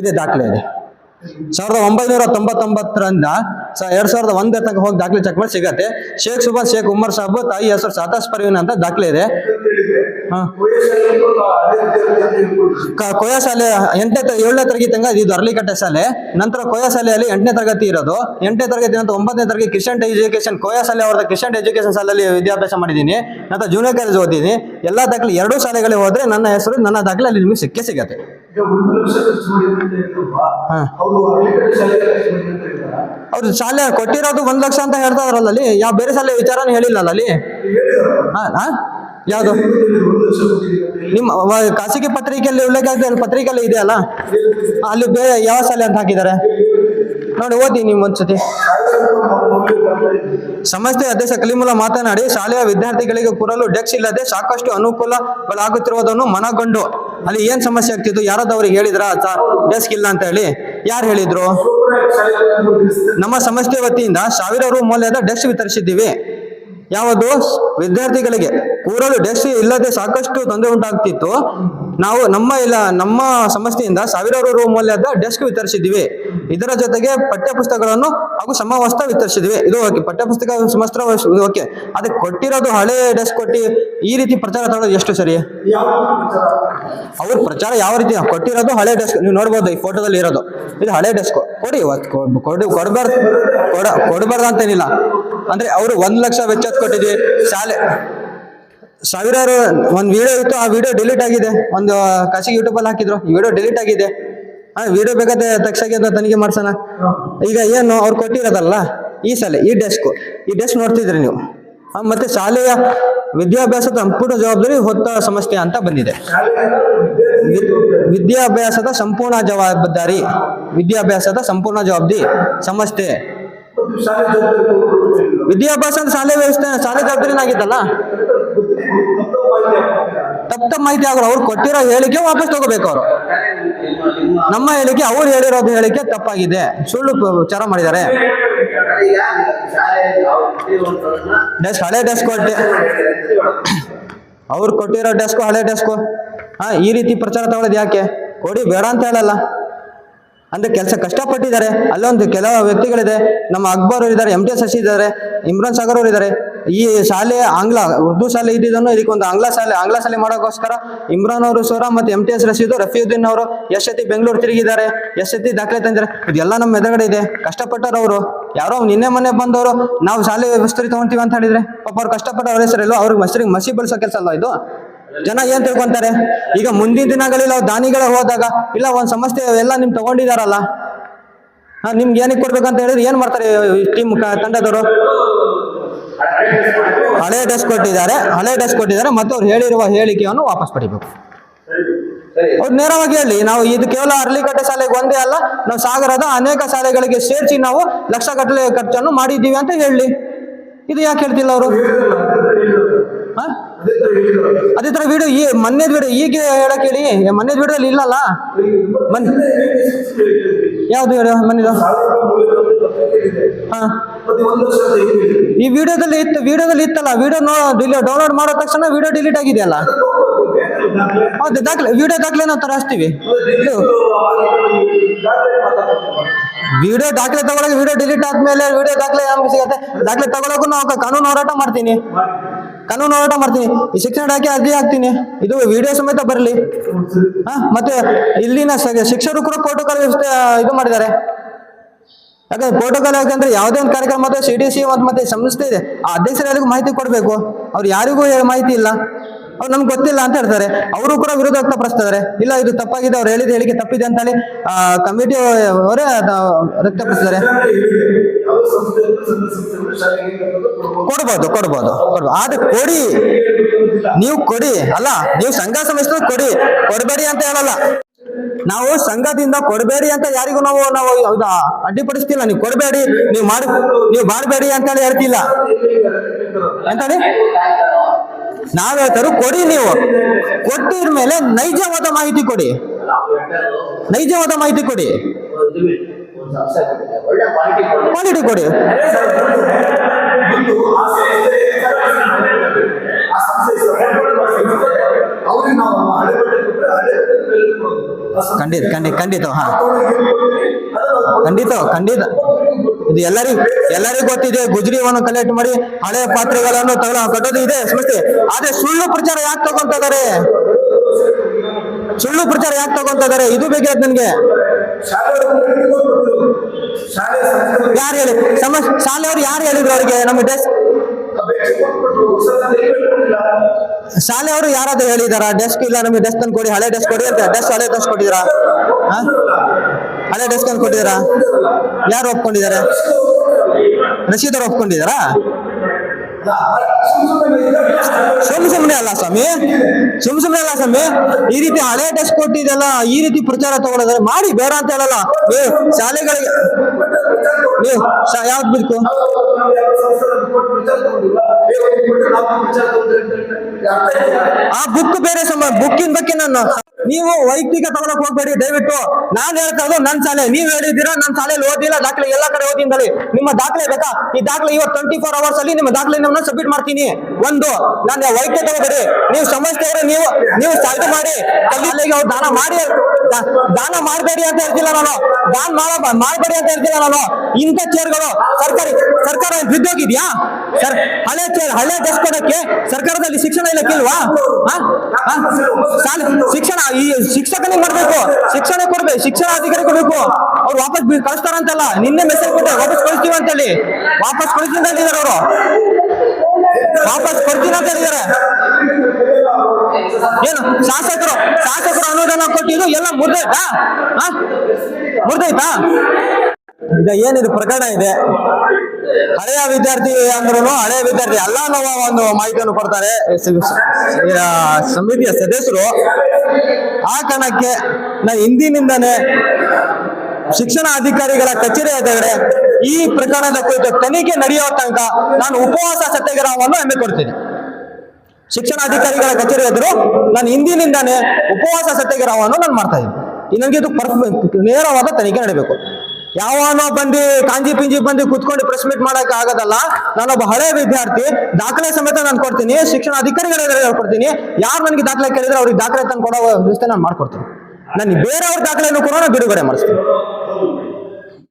ಇದೆ ದಾಖಲೆ ಇದೆ. ಸಾವಿರದ ಒಂಬೈನೂರ ತೊಂಬತ್ತೊಂಬತ್ತರಿಂದ ಎರಡ್ ಸಾವಿರದ ಒಂದೇ ತನಕ ಹೋಗಿ ದಾಖಲೆ ಚೆಕ್ ಮಾಡಿ ಸಿಗತ್ತೆ. ಶೇಖ್ ಸುಭಾಷ್, ಶೇಖ್ ಉಮರ್ ಸಾಬ್, ತಾಯಿ ಹೆಸರು ಸಾತಾಸ್ ಪರ್ವೀನ್ ಅಂತ ದಾಖಲೆ ಇದೆ. ಕೊಯ್ಯ ಶಾಲೆ ಎಂಟನೇ ಏಳನೇ ತರಗತಿ ತನಕ ಇದು ಅರಳಿಕಟ್ಟೆ ಶಾಲೆ. ನಂತರ ಕೊಯ್ಯ ಶಾಲೆಯಲ್ಲಿ ಎಂಟನೇ ತರಗತಿ ಇರೋದು. ಎಂಟನೇ ತರಗತಿ ನಂತರ ಒಂಬತ್ತನೇ ತರಗತಿ ಕ್ರಿಶ್ಚಿಯನ್ ಎಜುಕೇಶನ್ ಕೊಯ್ಯ ಶಾಲೆ ಅವರದ ಕ್ರಿಶ್ಚಿಯನ್ ಎಜುಕೇಶನ್ ಶಾಲೆಯಲ್ಲಿ ವಿದ್ಯಾಭ್ಯಾಸ ಮಾಡಿದ್ದೀನಿ. ನಂತರ ಜೂನಿಯರ್ ಕಾಲೇಜ್ ಓದಿದ್ದೀನಿ. ಎಲ್ಲ ದಾಖಲೆ ಎರಡೂ ಶಾಲೆಗಳಿಗೆ ಹೋದ್ರೆ ನನ್ನ ಹೆಸರು, ನನ್ನ ದಾಖಲೆ ಅಲ್ಲಿ ನಿಮಗೆ ಸಿಕ್ಕೇ ಸಿಗತ್ತೆ. ಅವ್ರು ಶಾಲೆ ಕೊಟ್ಟಿರೋದು ಒಂದ್ ಲಕ್ಷ ಅಂತ ಹೇಳ್ತಾ ಇದ್ರಲ್ಲ ಅಲ್ಲಿ? ಯಾವ ಬೇರೆ ಶಾಲೆ ವಿಚಾರನ ಹೇಳಿಲ್ಲ ಅಲ್ಲಿ? ಯಾವ್ದು. ನಿಮ್ಮ ಖಾಸಗಿ ಪತ್ರಿಕೆಯಲ್ಲಿ ಉಲ್ಲೇಖ ಪತ್ರಿಕೆಯಲ್ಲಿ ಇದೆಯಲ್ಲ? ಅಲ್ಲಿ ಬೇರೆ ಯಾವ ಶಾಲೆ ಅಂತ ಹಾಕಿದ್ದಾರೆ? ನೋಡಿ, ಓದಿ ನೀವು ಒಂದ್ಸತಿ. ಸಮಸ್ತೆ ಅಧ್ಯಕ್ಷ ಕಲಿಮುಲ ಮಾತನಾಡಿ, ಶಾಲೆಯ ವಿದ್ಯಾರ್ಥಿಗಳಿಗೆ ಕೂರಲು ಡೆಕ್ಸ್ ಇಲ್ಲದೆ ಸಾಕಷ್ಟು ಅನುಕೂಲಗಳಾಗುತ್ತಿರುವುದನ್ನು ಮನಗೊಂಡು. ಅಲ್ಲಿ ಏನ್ ಸಮಸ್ಯೆ ಆಗ್ತಿತ್ತು? ಯಾರಾದ್ರೂ ಅವ್ರಿಗೆ ಹೇಳಿದ್ರ ಡೆಸ್ಕ್ ಇಲ್ಲ ಅಂತ ಹೇಳಿ. ಯಾರು ಹೇಳಿದ್ರು? ನಮ್ಮ ಸಂಸ್ಥೆ ವತಿಯಿಂದ ಸಾವಿರ ಮೌಲ್ಯದ ಡೆಸ್ಕ್ ವಿತರಿಸಿದ್ದೀವಿ. ಯಾವುದು? ವಿದ್ಯಾರ್ಥಿಗಳಿಗೆ ಕೂರಲು ಡೆಸ್ಕ್ ಇಲ್ಲದೆ ಸಾಕಷ್ಟು ತೊಂದರೆ ಉಂಟಾಗ್ತಿತ್ತು. ನಾವು ನಮ್ಮ ಇಲ್ಲ, ನಮ್ಮ ಸಂಸ್ಥೆಯಿಂದ ಸಾವಿರಾರು ರೂ ಮೌಲ್ಯದ ಡೆಸ್ಕ್ ವಿತರಿಸಿದ್ದೀವಿ. ಇದರ ಜೊತೆಗೆ ಪಠ್ಯಪುಸ್ತಕಗಳನ್ನು ಹಾಗೂ ಸಮವಸ್ತ್ರ ವಿತರಿಸಿದ್ವಿ ಇದು ಓಕೆ, ಪಠ್ಯಪುಸ್ತಕ ಸಮವಸ್ತ್ರ ಓಕೆ. ಅದಕ್ಕೆ ಕೊಟ್ಟಿರೋದು ಹಳೆ ಡೆಸ್ಕ್ ಕೊಟ್ಟು ಈ ರೀತಿ ಪ್ರಚಾರ ತಗೊಳ್ಳೋದು ಎಷ್ಟು ಸರಿ? ಅವ್ರ ಪ್ರಚಾರ ಯಾವ ರೀತಿ? ಕೊಟ್ಟಿರೋದು ಹಳೆ ಡೆಸ್ಕ್, ನೀವು ನೋಡ್ಬೋದು ಈ ಫೋಟೋದಲ್ಲಿ ಇರೋದು. ಇದು ಹಳೆ ಡೆಸ್ಕ್. ಕೊಡಿ ಕೊಡಿ ಕೊಡಬಾರ್ದು, ಕೊಡ, ಕೊಡಬಾರ್ದು ಅಂತೇನಿಲ್ಲ ಅಂದ್ರೆ ಅವರು ಒಂದ್ ಲಕ್ಷ ವೆಚ್ಚ ಕೊಟ್ಟಿದ್ವಿ ಶಾಲೆ. ಸಾವಿರಾರು ಒಂದು ವಿಡಿಯೋ ಇತ್ತು, ಆ ವಿಡಿಯೋ ಡಿಲೀಟ್ ಆಗಿದೆ. ಒಂದು ಖಾಸಗಿ ಯೂಟ್ಯೂಬಲ್ಲಿ ಹಾಕಿದ್ರು. ಈ ವಿಡಿಯೋ ಡಿಲೀಟ್ ಆಗಿದೆ. ಆ ವಿಡಿಯೋ ಬೇಕಾದ್ರೆ ತಕ್ಷಣ ಅಂತ ತನಿಖೆ ಮಾಡ್ಸೋಣ. ಈಗ ಏನು, ಅವ್ರು ಕೊಟ್ಟಿರೋದಲ್ಲ, ಈ ಸಲ, ಈ ಡೆಸ್ಕ್ ಈ ಡೆಸ್ಕ್ ನೋಡ್ತಿದ್ರಿ ನೀವು. ಮತ್ತೆ ಶಾಲೆಯ ವಿದ್ಯಾಭ್ಯಾಸದ ಸಂಪೂರ್ಣ ಜವಾಬ್ದಾರಿ ಹೊತ್ತ ಸಂಸ್ಥೆ ಅಂತ ಬಂದಿದೆ. ವಿದ್ಯಾಭ್ಯಾಸದ ಸಂಪೂರ್ಣ ಜವಾಬ್ದಾರಿ, ವಿದ್ಯಾಭ್ಯಾಸದ ಸಂಪೂರ್ಣ ಜವಾಬ್ದಾರಿ ಸಂಸ್ಥೆ ವಿದ್ಯಾಭ್ಯಾಸ ಶಾಲೆ ವ್ಯವಸ್ಥೆ, ಶಾಲೆ ಜವಾಬ್ದಾರಿನಾಗಿದ್ದಲ್ಲ ತಪ್ಪ ತಪ್ಪ ಮಾಹಿತಿ ಆಗೋರು ಅವ್ರು ಕೊಟ್ಟಿರೋ ಹೇಳಿಕೆ ವಾಪಸ್ ತಗೋಬೇಕು ಅವರು. ನಮ್ಮ ಹೇಳಿಕೆ, ಅವ್ರು ಹೇಳಿರೋದು ಹೇಳಿಕೆ ತಪ್ಪಾಗಿದೆ. ಸುಳ್ಳು ಚಾರ ವಿಚಾರ ಮಾಡಿದ್ದಾರೆ. ಡೆಸ್ಕ್ ಹಳೆ ಡೆಸ್ಕ್ ಕೊಟ್ಟೆ. ಅವ್ರು ಕೊಟ್ಟಿರೋ ಡೆಸ್ಕು ಹಳೆ ಡೆಸ್ಕು ಹಾ, ಈ ರೀತಿ ಪ್ರಚಾರ ತಗೊಳ್ಳೋದು ಯಾಕೆ? ಕೊಡಿ, ಬೇಡ ಅಂತ ಹೇಳಲ್ಲ. ಅಂದ್ರೆ ಕೆಲಸ ಕಷ್ಟಪಟ್ಟಿದ್ದಾರೆ. ಅಲ್ಲೊಂದು ಕೆಲವು ವ್ಯಕ್ತಿಗಳಿದೆ. ನಮ್ಮ ಅಕ್ಬರ್ ಅವರು ಇದ್ದಾರೆ ಎಂ ಟಿ ಶಶಿ ಇದ್ದಾರೆ, ಇಮ್ರಾನ್ ಸಾಗರ್ ಅವರು ಇದ್ದಾರೆ ಈ ಶಾಲೆ ಆಂಗ್ಲ, ಉರ್ದು ಶಾಲೆ ಇದ್ದಿದ್ದನ್ನು ಇದಕ್ಕೊಂದು ಆಂಗ್ಲ ಶಾಲೆ ಆಂಗ್ಲ ಶಾಲೆ ಮಾಡೋಕ್ಕೋಸ್ಕರ ಇಮ್ರಾನ್ ಅವರು ಸೋರ ಮತ್ತೆ M T S Rashid Rafiuddin ಅವರು ಎಸ್ ಎತ್ತಿ ಬೆಂಗಳೂರು ತಿರುಗಿದ್ದಾರೆ. ಎಸ್ ಎತ್ತಿ ದಾಖಲೆ ತಂದಿದ್ದಾರೆ. ಇದೆಲ್ಲ ನಮ್ಮ ಎದುರುಗಡೆ ಇದೆ. ಕಷ್ಟಪಟ್ಟರು ಅವರು. ಯಾರೋ ನಿನ್ನೆ ಮೊನ್ನೆ ಬಂದವರು, ನಾವು ಶಾಲೆ ವ್ಯವಸ್ಥೆ ತಗೊಂತೀವಿ ಅಂತ ಹೇಳಿದ್ರೆ ಪಾಪ ಅವ್ರು ಕಷ್ಟಪಟ್ಟ ಅವ್ರ ಹೆಸರಲ್ಲೋ ಅವ್ರಿಗೆ ಮಸರಿಗೆ ಮಸಿ ಬಳಸೋ ಕೆಲಸ ಅಲ್ಲ ಇದು? ಜನ ಏನ್ ತಿಳ್ಕೊಂತಾರೆ? ಈಗ ಮುಂದಿನ ದಿನಗಳಲ್ಲಿ ನಾವು ದಾನಿಗಳ ಹೋದಾಗ, ಇಲ್ಲ ಒಂದ್ ಸಮಸ್ಯೆ, ಎಲ್ಲ ನಿಮ್ ತಗೊಂಡಿದಾರಲ್ಲ? ಹಾ, ನಿಮ್ಗೆ ಏನಕ್ಕೆ ಕೊಡ್ಬೇಕಂತ ಹೇಳಿದ್ರೆ ಏನ್ ಮಾಡ್ತಾರೆ ಟೀಮ್ ತಂಡದವರು? ಹಳೆ ಡ್ರೆಸ್ ಕೊಟ್ಟಿದ್ದಾರೆ, ಹಳೆ ಡ್ರೆಸ್ ಕೊಟ್ಟಿದ್ದಾರೆ ಮತ್ತೆ ಅವ್ರು ಹೇಳಿರುವ ಹೇಳಿಕೆಯನ್ನು ವಾಪಸ್ ಪಡಿಬೇಕು. ಅವ್ರು ನೇರವಾಗಿ ಹೇಳಿ, ನಾವು ಇದು ಕೇವಲ ಅರಳಿಕಟ್ಟೆ ಶಾಲೆಗೆ ಒಂದೇ ಅಲ್ಲ, ನಾವು ಸಾಗರದ ಅನೇಕ ಶಾಲೆಗಳಿಗೆ ಸೇರಿಸಿ ನಾವು ಲಕ್ಷ ಗಟ್ಟಲೆ ಖರ್ಚನ್ನು ಮಾಡಿದ್ದೀವಿ ಅಂತ ಹೇಳಿ. ಇದು ಯಾಕೆ ಹೇಳ್ತಿಲ್ಲ ಅವರು? ಹಾ? ಅದೇ ತರ. ವಿಡಿಯೋ ಈ ಮೊನ್ನೆ ವಿಡಿಯೋ ಈಗ ಹೇಳಕ್ ಹೇಳಿ. ಮೊನ್ನೆ ವಿಡಿಯೋದಲ್ಲಿ ಇಲ್ಲಲ್ಲ ಮನ್ ಯಾವ್ದು ವಿಡಿಯೋ ಮೊನ್ನೆದು. ಹಾ? ಈ ವಿಡಿಯೋದಲ್ಲಿ ಇತ್ತು ವಿಡಿಯೋದಲ್ಲಿ ಇತ್ತಲ್ಲ? ವಿಡಿಯೋ ನೋ ಡೌನ್ಲೋಡ್ ಮಾಡೋ ತಕ್ಷಣ ವಿಡಿಯೋ ಡಿಲೀಟ್ ಆಗಿದೆಯಲ್ಲ. ಹೌದು ದಾಖಲೆ ವಿಡಿಯೋ ದಾಖಲೆ ನಾವು ತರ ದಾಖಲೆ ವಿಡಿಯೋ ದಾಖಲೆ ತಗೊಳಕ್ಕೆ ವಿಡಿಯೋ ಡಿಲೀಟ್ ಆದ್ಮೇಲೆ ವಿಡಿಯೋ ದಾಖಲೆ ನಮ್ಗೆ ಸಿಗತ್ತೆ? ದಾಖಲೆ ತಗೊಳಕ್ಕೂ ನಾವು ಕಾನೂನು ಹೋರಾಟ ಮಾಡ್ತೀನಿ. ಕಾನೂನು ಹೋರಾಟ ಮಾಡ್ತೀನಿ. ಈ ಶಿಕ್ಷಣ ಇಲಾಖೆ ಅರ್ಜಿ ಹಾಕ್ತೀನಿ. ಇದು ವಿಡಿಯೋ ಸಮೇತ ಬರಲಿ. ಹಾ, ಮತ್ತೆ ಇಲ್ಲಿನ ಶಿಕ್ಷಕರು ಕೂಡ ಪ್ರೋಟೋಕಾಲ್ ವ್ಯವಸ್ಥೆ ಇದು ಮಾಡಿದ್ದಾರೆ. ಯಾಕಂದ್ರೆ ಪ್ರೋಟೋಕಾಲ್ ಯಾಕಂದ್ರೆ ಯಾವುದೇ ಒಂದು ಕಾರ್ಯಕ್ರಮ ಮತ್ತೆ ಸಿ ಡಿ ಸಿ ಮತ್ತು ಸಂಸ್ಥೆ ಇದೆ. ಆ ಅಧ್ಯಕ್ಷರು ಯಾರಿಗೂ ಮಾಹಿತಿ ಕೊಡಬೇಕು. ಅವ್ರು ಯಾರಿಗೂ ಮಾಹಿತಿ ಇಲ್ಲ. ಅವ್ರು ನಮ್ಗೆ ಗೊತ್ತಿಲ್ಲ ಅಂತ ಹೇಳ್ತಾರೆ. ಅವರು ಕೂಡ ವಿರೋಧ ವ್ಯಕ್ತಪಡಿಸ್ತಾರೆ ಇಲ್ಲ, ಇದು ತಪ್ಪಾಗಿದೆ, ಅವ್ರು ಹೇಳಿದ ಹೇಳಿಕೆ ತಪ್ಪಿದೆ ಅಂತ ಹೇಳಿ ಕಮಿಟಿ ಅವರೇ ವ್ಯಕ್ತಪಡಿಸಿದ್ದಾರೆ. ಕೊಡ್ಬೋದು. ಕೊಡ್ಬೋದು ಕೊಡ್ಬೋದು. ಆದ್ರೆ ಕೊಡಿ. ನೀವು ಕೊಡಿ, ಅಲ್ಲ, ನೀವು ಸಂಘ ಸಮಸ್ಯೆ ಕೊಡಿ. ಕೊಡಬೇಡಿ ಅಂತ ಹೇಳಲ್ಲ. ನಾವು ಸಂಘದಿಂದ ಕೊಡಬೇಡಿ ಅಂತ ಯಾರಿಗೂ ನಾವು ನಾವು ಅಡ್ಡಿಪಡಿಸ್ತಿಲ್ಲ. ನೀವು ಕೊಡಬೇಡಿ, ನೀವು ಮಾಡಿ, ನೀವು ಮಾಡಬೇಡಿ ಅಂತ ಹೇಳಿ ಹೇಳ್ತಿಲ್ಲ. ಅಂತ ನಾವ್ ಹೇಳ್ತಾರು ಕೊಡಿ ನೀವು. ಕೊಟ್ಟಿದ ಮೇಲೆ ನೈಜವಾದ ಮಾಹಿತಿ ಕೊಡಿ. ನೈಜವಾದ ಮಾಹಿತಿ ಕೊಡಿ. ಕ್ವಾಲಿಟಿ ಕೊಡಿ. ಖಂಡಿತ ಖಂಡಿತ ಖಂಡಿತ, ಹಾ. ಖಂಡಿತ ಖಂಡಿತ. ಇದು ಎಲ್ಲರಿಗೂ ಎಲ್ಲರಿಗೂ ಗೊತ್ತಿದೆ, ಗುಜರಿವನ್ನು ಕಲೆಕ್ಟ್ ಮಾಡಿ ಹಳೆ ಪಾತ್ರೆಗಳನ್ನು ತಗೊಳ್ಳೋ ಕಟ್ಟೋದು ಇದೆ ಸಮಸ್ಯೆ ಆದ್ರೆ ಸುಳ್ಳು ಪ್ರಚಾರ ಯಾಕೆ ತಗೊಂತ ಇದಾರೆ? ಸುಳ್ಳು ಪ್ರಚಾರ ಯಾಕೆ ತಗೊಂತ ಇದಾರೆ? ಇದು ಬೇಕಾದ್ ನನ್ಗೆ ಯಾರು ಹೇಳಿ? ಸಮ ಶಾಲೆಯವ್ರು ಯಾರು ಹೇಳಿದ್ರು ಅವರಿಗೆ? ನಮ್ಮ ಡೆಸ್ಕ್ ಶಾಲೆಯವರು ಯಾರಾದ್ರೂ ಹೇಳಿದಾರ? ಡೆಸ್ಕ್ ಇಲ್ಲ, ನಮಗೆ ಡೆಸ್ಕ್ ತಂದು ಕೊಡಿ, ಹಳೆ ಡೆಸ್ಕ್ ಕೊಡಿ ಅಂತ. ಡೆಸ್ಕ್ ಹಳೆ ಡೆಸ್ಕ್ ಕೊಟ್ಟಿದ್ದೀರಾ? ಹಳೆ ಡೆಸ್ಕ್ ತಂದು ಕೊಟ್ಟಿದ್ದೀರಾ? ಯಾರು ಒಪ್ಕೊಂಡಿದ್ದಾರೆ? ರಶೀದವ್ರು ಒಪ್ಕೊಂಡಿದ್ದಾರಾ? ಸುಮ್ ಸುಮ್ಮನೆ ಅಲ್ಲ ಸ್ವಾಮಿ. ಸುಮ್ ಸುಮ್ಮನೆ ಅಲ್ಲ ಸ್ವಾಮಿ. ಈ ರೀತಿ ಹಳೆ ಟೆಸ್ಟ್ ಕೊಟ್ಟಿದೆಲ್ಲ ಈ ರೀತಿ ಪ್ರಚಾರ ತಗೊಳ್ಳೋದ್ರೆ ಮಾಡಿ, ಬೇಡ ಅಂತ ಹೇಳಲ್ಲ. ನೀವು ಶಾಲೆಗಳಿಗೆ ನೀವು ಯಾವ್ದು ಬಿಡ್ಕು ಆ ಬುಕ್ ಬೇರೆ ಸಮ ಬುಕ್ಕಿನ ಬಗ್ಗೆ ನಾನು ನೀವು ವೈಯಕ್ತಿಕ ತಗೊಳಕ್ ಹೋಗ್ಬೇಡಿ, ದಯವಿಟ್ಟು. ನಾನ್ ಹೇಳ್ತಾ ಇರೋದು ನನ್ ಶಾಲೆ. ನೀವ್ ಹೇಳಿದ್ದೀರಾ ನನ್ನ ಶಾಲೆಯಲ್ಲಿ ಓದಿಲ್ಲ, ದಾಖಲೆ ಎಲ್ಲಾ ಕಡೆ ಓದಿಂದಲಿ ನಿಮ್ಮ ದಾಖಲೆ ಬೇಕಾ? ಈ ದಾಖಲೆ ಇವತ್ತು ಟ್ವೆಂಟಿ ಫೋರ್ ಅವರ್ಸ್ ಅಲ್ಲಿ ನಿಮ್ಮ ದಾಖಲೆ ಸಬ್ಮಿಟ್ ಮಾಡ್ತೀನಿ. ಒಂದು, ನಾನು ವೈಯಕ್ತಿಕ ತಗೋಬೇಡಿ. ನೀವು ಸಮಸ್ಯೆ ನೀವು ನೀವು ಸಾಲ್ಟ್ ಮಾಡಿ. ಶಾಲೆಗೆ ಅವ್ರು ದಾನ ಮಾಡಿ ದಾನ ಮಾಡಬೇಡಿ ಅಂತ ಹೇಳ್ತಿಲ್ಲ ನಾನು. ದಾನ ಮಾಡ ಮಾಡಬೇಡಿ ಅಂತ ಹೇಳ್ತಿಲ್ಲ ನಾನು. ಇಂಥ ಚೇರ್ಗಳು ಸರ್ಕಾರಿ ಸರ್ಕಾರ ಬಿದ್ದೋಗಿದ್ಯಾ ಸರ್, ಹಳೆ ಹಳೆ ಕೊಡಕ್ಕೆ ಸರ್ಕಾರದಲ್ಲಿ ಶಿಕ್ಷಣ ಇಲಾಖೆ ಇಲ್ವಾ ಶಿಕ್ಷಣ, ಈ ಶಿಕ್ಷಕನಿಗೆ ಮಾಡ್ಬೇಕು ಶಿಕ್ಷಣ ಕೊಡ್ಬೇಕು, ಶಿಕ್ಷಣ ಅಧಿಕಾರಿ ಕೊಡ್ಬೇಕು. ಅವ್ರು ವಾಪಸ್ ಕಳಿಸ್ತಾರಂತಲ್ಲ, ನಿನ್ನೆ ಮೆಸೇಜ್ ಕೊಟ್ಟೆ, ವಾಪಸ್ ಕಳಿಸ್ತೀವಿ ಅಂತೇಳಿ. ವಾಪಸ್ ಕಳಿಸ್ತೀನಿ ಅಂತ ಹೇಳಿದಾರೆ ಅವರು. ವಾಪಸ್ ಕೊಡ್ತೀನಿ ಅಂತ ಹೇಳಿದಾರೆ ಏನು, ಶಾಸಕರು ಶಾಸಕರು ಅನುದಾನ ಕೊಟ್ಟಿದ್ದು ಎಲ್ಲ ಮುರ್ದೈತಾ? ಮುರ್ದೈತಾ? ಈಗ ಏನಿದು ಪ್ರಕರಣ ಇದೆ? ಹಳೆಯ ವಿದ್ಯಾರ್ಥಿ ಅಂದ್ರೂ ಹಳೆಯ ವಿದ್ಯಾರ್ಥಿ ಅಲ್ಲ ನಾವು ಒಂದು ಮಾಹಿತಿಯನ್ನು ಕೊಡ್ತಾರೆ ಸಮಿತಿಯ ಸದಸ್ಯರು. ಆ ಕಾರಣಕ್ಕೆ ನಾ ಹಿಂದಿನಿಂದನೇ ಶಿಕ್ಷಣ ಅಧಿಕಾರಿಗಳ ಕಚೇರಿ ಎದುರುಗಡೆ ಈ ಪ್ರಕರಣದ ಕುರಿತು ತನಿಖೆ ನಡೆಯುವ ತನಕ ನಾನು ಉಪವಾಸ ಸತ್ಯಾಗ್ರಹವನ್ನು ಹಮ್ಮಿಕೊಡ್ತೀನಿ ಶಿಕ್ಷಣ ಅಧಿಕಾರಿಗಳ ಕಚೇರಿ ಎದುರು ನಾನು ಹಿಂದಿನಿಂದಾನೇ ಉಪವಾಸ ಸತ್ಯಾಗ್ರಹವನ್ನು ನಾನು ಮಾಡ್ತಾ ಇದ್ದೀನಿ. ನನಗೆ ಇದು ನೇರವಾದ ತನಿಖೆ ನಡೀಬೇಕು. ಯಾವನೋ ಬಂದು ಕಾಂಜಿ ಪಿಂಜಿ ಬಂದು ಕುತ್ಕೊಂಡು ಪ್ರೆಸ್ ಮೀಟ್ ಮಾಡಕ್ ಆಗೋದಲ್ಲ, ನಾನೊಬ್ಬ ಹಳೆ ವಿದ್ಯಾರ್ಥಿ, ದಾಖಲೆ ಸಮೇತ ನಾನು ಕೊಡ್ತೀನಿ, ಶಿಕ್ಷಣ ಅಧಿಕಾರಿಗಳ ಕೊಡ್ತೀನಿ ಯಾರು ನನಗೆ ದಾಖಲೆ ಕೇಳಿದ್ರೆ ಅವ್ರಿಗೆ ದಾಖಲೆ ತಂದು ಕೊಡೋ ವ್ಯವಸ್ಥೆ ನಾನು ಮಾಡ್ಕೊಡ್ತೀನಿ. ನಾನು ಬೇರೆಯವ್ರ ದಾಖಲೆಯನ್ನು ಕೂಡ ಬಿಡುಗಡೆ ಮಾಡಿಸ್ತೀನಿ.